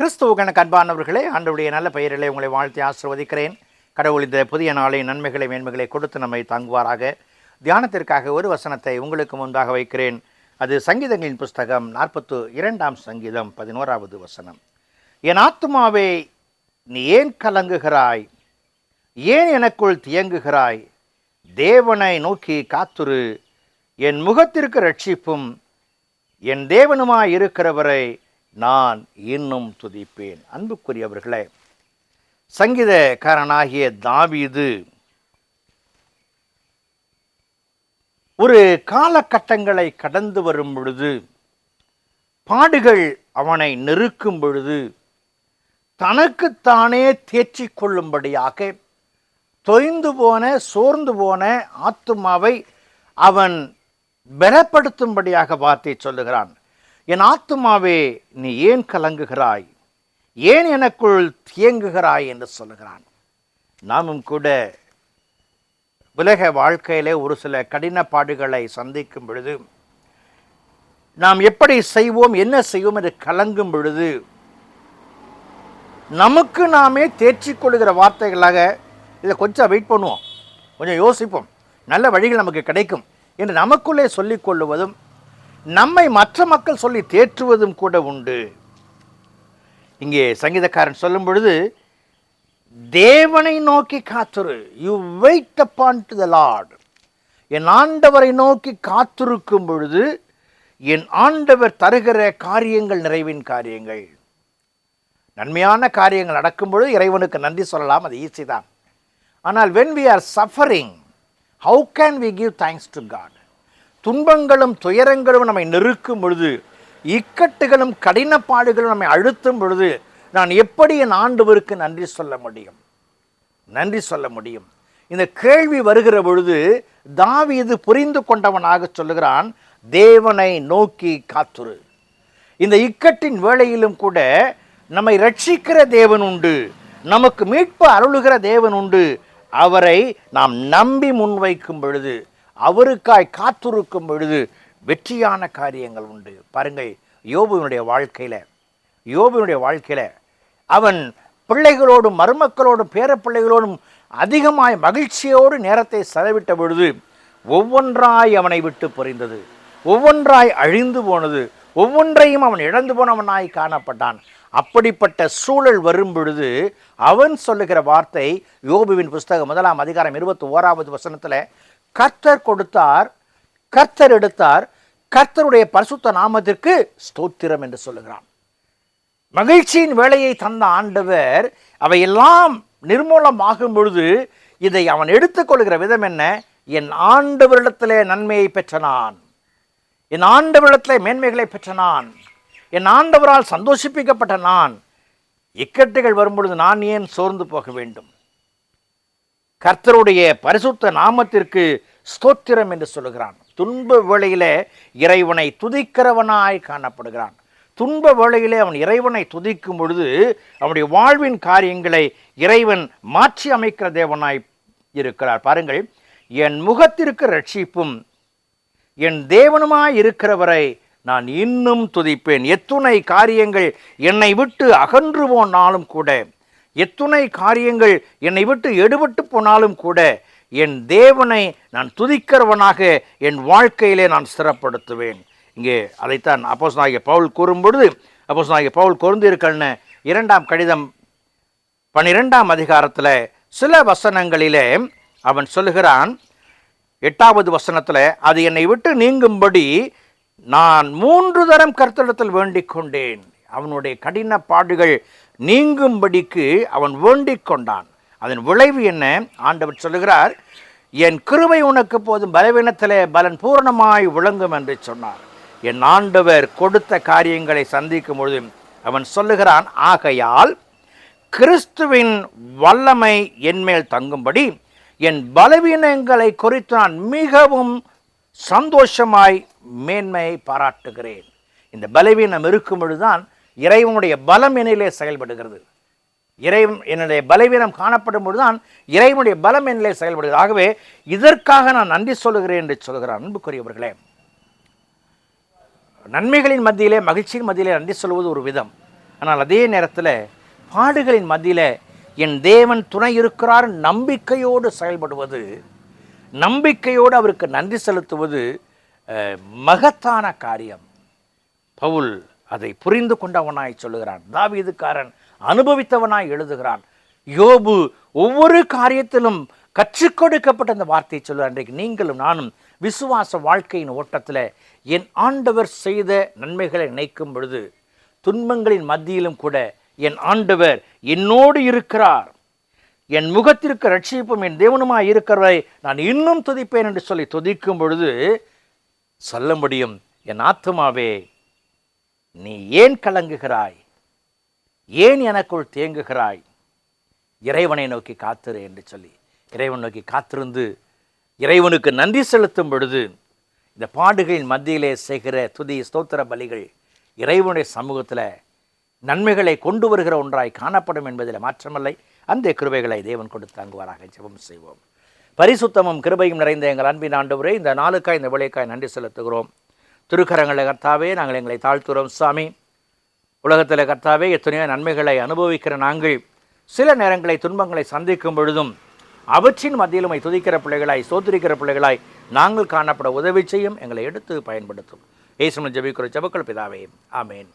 கிறிஸ்துவுக்கு அன்பானவர்களே ஆண்டவுடைய நல்ல பெயரிலே உங்களை வாழ்த்தி ஆசிர்வதிக்கிறேன். கடவுள் இந்த புதிய நாளை நன்மைகளை மேன்மைகளை கொடுத்து நம்மை தாங்குவாராக. தியானத்திற்காக ஒரு வசனத்தை உங்களுக்கு முன்பாக வைக்கிறேன். அது சங்கீதங்களின் புஸ்தகம் நாற்பத்து இரண்டாம் சங்கீதம் பதினோராவது வசனம். என் ஆத்துமாவே நீ ஏன் கலங்குகிறாய்? ஏன் எனக்குள் தியங்குகிறாய்? தேவனை நோக்கி காத்துரு. என் முகத்திற்கு ரட்சிப்பும் என் தேவனுமாய் இருக்கிறவரை நான் இன்னும் துதிப்பேன். அன்புக்குரியவர்களே சங்கீதக்காரனாகிய தாவீது ஒரு காலகட்டங்களை கடந்து வரும் பொழுது பாடுகள் அவனை நெருக்கும் பொழுது தனக்குத்தானே தேர்ச்சி கொள்ளும்படியாக தொய்ந்து போன சோர்ந்து போன ஆத்துமாவை அவன் பலப்படுத்தும்படியாக வார்த்தை சொல்லுகிறான். என் ஆத்துமாவே நீ ஏன் கலங்குகிறாய்? ஏன் எனக்குள் தியங்குகிறாய் என்று சொல்லுகிறான். நாமும் கூட உலக வாழ்க்கையிலே ஒரு சில கடின பாடுகளை சந்திக்கும் பொழுது நாம் எப்படி செய்வோம் என்ன செய்வோம் என்று கலங்கும் பொழுது நமக்கு நாமே தேர்ச்சி கொள்கிற வார்த்தைகளாக இதை கொஞ்சம் வெயிட் பண்ணுவோம். கொஞ்சம் யோசிப்போம். நல்ல வழிகள் நமக்கு கிடைக்கும் என்று நமக்குள்ளே சொல்லிக் கொள்ளுவதும் நம்மை மற்ற மக்கள் சொல்லி தேற்றுவதும் கூட உண்டு. இங்கே சங்கீதக்காரன் சொல்லும் பொழுது தேவனை நோக்கி காத்துரு. You wait upon to the Lord என் ஆண்டவரை நோக்கி காத்திருக்கும் பொழுது என் ஆண்டவர் தருகிற காரியங்கள் நிறைவின் காரியங்கள். நன்மையான காரியங்கள் நடக்கும் பொழுது இறைவனுக்கு நன்றி சொல்லலாம் அது ஈஸி தான். ஆனால் when we are suffering how can we give thanks to God துன்பங்களும் துயரங்களும் நம்மை நெருக்கும் பொழுது இக்கட்டுகளும் கடினப்பாடுகளும் நம்மை அழுத்தும் பொழுது நான் எப்படி என் ஆண்டவருக்கு நன்றி சொல்ல முடியும்? நன்றி சொல்ல முடியும். இந்த கேள்வி வருகிற பொழுது தாவி இது புரிந்து கொண்டவனாக சொல்லுகிறான் தேவனை நோக்கி காத்துரு. இந்த இக்கட்டின் வேளையிலும் கூட நம்மை ரட்சிக்கிற தேவன் உண்டு நமக்கு மீட்பு அருளுகிற தேவன் உண்டு அவரை நாம் நம்பி முன்வைக்கும் பொழுது அவருக்காய் காத்திருக்கும் பொழுது வெற்றியான காரியங்கள் உண்டு. பாருங்கள் யோபுவினுடைய வாழ்க்கையில் யோபுவினுடைய வாழ்க்கையில் அவன் பிள்ளைகளோடும் மருமக்களோடும் பேரப்பிள்ளைகளோடும் அதிகமாய் மகிழ்ச்சியோடு நேரத்தை செலவிட்ட பொழுது ஒவ்வொன்றாய் அவனை விட்டு பொறிந்தது. ஒவ்வொன்றாய் அழிந்து போனது. ஒவ்வொன்றையும் அவன் இழந்து போனவனாய் காணப்பட்டான். அப்படிப்பட்ட சூழல் வரும் பொழுது அவன் சொல்லுகிற வார்த்தை யோபுவின் புஸ்தகம் முதலாம் அதிகாரம் இருபத்தி ஓராவது வசனத்தில் கர்த்தர் கொடுத்தார் கர்த்தர் எடுத்தார் கர்த்தருடைய பரிசுத்த நாமத்திற்கு ஸ்தோத்திரம் என்று சொல்லுகிறான். மகிழ்ச்சியின் வேலையை தந்த ஆண்டவர் அவையெல்லாம் நிர்மூலமாகும் பொழுது இதை அவன் எடுத்துக்கொள்கிற விதம் என்ன? என் ஆண்டவரிடத்திலே நன்மையை பெற்ற நான் என் ஆண்டவரிடத்திலே மேன்மைகளை பெற்ற நான் என் ஆண்டவரால் சந்தோஷிப்பிக்கப்பட்ட நான். இக்கட்டுகள் வரும்பொழுது நான் ஏன் சோர்ந்து போக வேண்டும்? கர்த்தருடைய பரிசுத்த நாமத்திற்கு ஸ்தோத்திரம் என்று சொல்லுகிறான். துன்ப வேளையிலே இறைவனை துதிக்கிறவனாய் காணப்படுகிறான். துன்ப வேளையிலே அவன் இறைவனை துதிக்கும் பொழுது அவனுடைய வாழ்வின் காரியங்களை இறைவன் மாற்றி அமைக்கிற தேவனாய் இருக்கிறார். பாருங்கள் என் முகத்திற்கு ரட்சிப்பும் என் தேவனுமாய் இருக்கிறவரை நான் இன்னும் துதிப்பேன். எத்துணை காரியங்கள் என்னை விட்டு அகன்று போனாலும் கூட. எத்துணை காரியங்கள் என்னை விட்டு எடுபட்டு போனாலும் கூட என் தேவனை நான் துதிக்கிறவனாக என் வாழ்க்கையிலே நான் ஸ்திரப்படுத்துவேன் இங்கே அதைத்தான் அப்போஸ் நாகிய பவுல் கூறும்பொழுது அப்போஸ் நாகிய பவுல் பொருந்திருக்கள்னு இரண்டாம் கடிதம் பன்னிரெண்டாம் அதிகாரத்தில் சில வசனங்களிலே அவன் சொல்லுகிறான். எட்டாவது வசனத்தில் அது என்னை விட்டு நீங்கும்படி நான் மூன்று தரம் கருத்திடத்தில் வேண்டிக் கொண்டேன் அவனுடைய கடின பாடுகள் நீங்கும்படிக்கு அவன் வேண்டிக் கொண்டான். அதன் விளைவு என்ன? ஆண்டவர் சொல்லுகிறார் என் கிருபை உனக்கு போதும் பலவீனத்திலே பலன் பூரணமாய் விளங்கும் என்று சொன்னார். என் ஆண்டவர் கொடுத்த காரியங்களை சந்திக்கும் பொழுது அவன் சொல்லுகிறான் ஆகையால் கிறிஸ்துவின் வல்லமை என்மேல் தங்கும்படி என் பலவீனங்களை குறித்து நான் மிகவும் சந்தோஷமாய் மேன்மையை பாராட்டுகிறேன். இந்த பலவீனம் இருக்கும் பொழுதுதான் இறைவனுடைய பலம் என்னிலே செயல்படுகிறது. இறைவன் என்னுடைய பலவீனம் காணப்படும் பொழுதுதான் இறைவனுடைய பலம் என்னிலே செயல்படுகிறது. ஆகவே இதற்காக நான் நன்றி சொல்லுகிறேன் என்று சொல்கிறார் அன்புக்குரியவர்களே. நன்மைகளின் மத்தியிலே மகிழ்ச்சியின் மத்தியிலே நன்றி சொல்வது ஒரு விதம். ஆனால் அதே நேரத்தில் பாடுகளின் மத்தியில் என் தேவன் துணை இருக்கிறார் நம்பிக்கையோடு செயல்படுவது நம்பிக்கையோடு அவருக்கு நன்றி செலுத்துவது மகத்தான காரியம். பவுல் அதை புரிந்து கொண்டவனாய் சொல்லுகிறான். தாவீதுக்காரன் அனுபவித்தவனாய் எழுதுகிறான். யோபு ஒவ்வொரு காரியத்திலும் கற்றுக் கொடுக்கப்பட்ட அந்த வார்த்தையை சொல்லுவார் இன்றைக்கு நீங்களும் நானும் விசுவாச வாழ்க்கையின் ஓட்டத்தில் என் ஆண்டவர் செய்த நன்மைகளை நினைக்கும் பொழுது துன்பங்களின் மத்தியிலும் கூட என் ஆண்டவர் என்னோடு இருக்கிறார். என் முகத்திற்கு ரட்சிப்பும் என் தேவனுமாய் இருக்கிறவரை நான் இன்னும் துதிப்பேன் என்று சொல்லி துதிக்கும் பொழுது சொல்ல முடியும் என் ஆத்மாவே நீ ஏன் கலங்குகிறாய்? ஏன் எனக்குள் தேங்குகிறாய்? இறைவனை நோக்கி காத்திரு என்று சொல்லி இறைவன் நோக்கி காத்திருந்து இறைவனுக்கு நன்றி செலுத்தும் பொழுது இந்த பாடுகளின் மத்தியிலே செய்கிற துதி ஸ்தோத்திர பலிகள் இறைவனுடைய சமூகத்தில் நன்மைகளை கொண்டு வருகிற ஒன்றாய் காணப்படும் என்பதில் மாற்றமில்லை. அந்த கிருபைகளை தேவன் கொடுத்து தங்குவாராக. ஜெபம் செய்வோம். பரிசுத்தமும் கிருபையும் நிறைந்த எங்கள் அன்பின் ஆண்டவரே இந்த நாளுக்காய் இந்த விலைக்காய் நன்றி செலுத்துகிறோம். திருக்கரங்களை கர்த்தாவே நாங்கள் எங்களை தாழ்த்துறோம் சாமி. உலகத்தில் கர்த்தாவே எத்தனையோ நன்மைகளை அனுபவிக்கிற நாங்கள் சில நேரங்களை துன்பங்களை சந்திக்கும் பொழுதும் அவற்றின் மத்தியிலும் துதிக்கிற பிள்ளைகளாய் சோத்துரிக்கிற பிள்ளைகளாய் நாங்கள் காணப்பட உதவி செய்யும் எங்களை எடுத்து பயன்படுத்தும். ஏசுமன் ஜபிக்கிற ஜபக்கள் பிதாவே. ஆமேன்.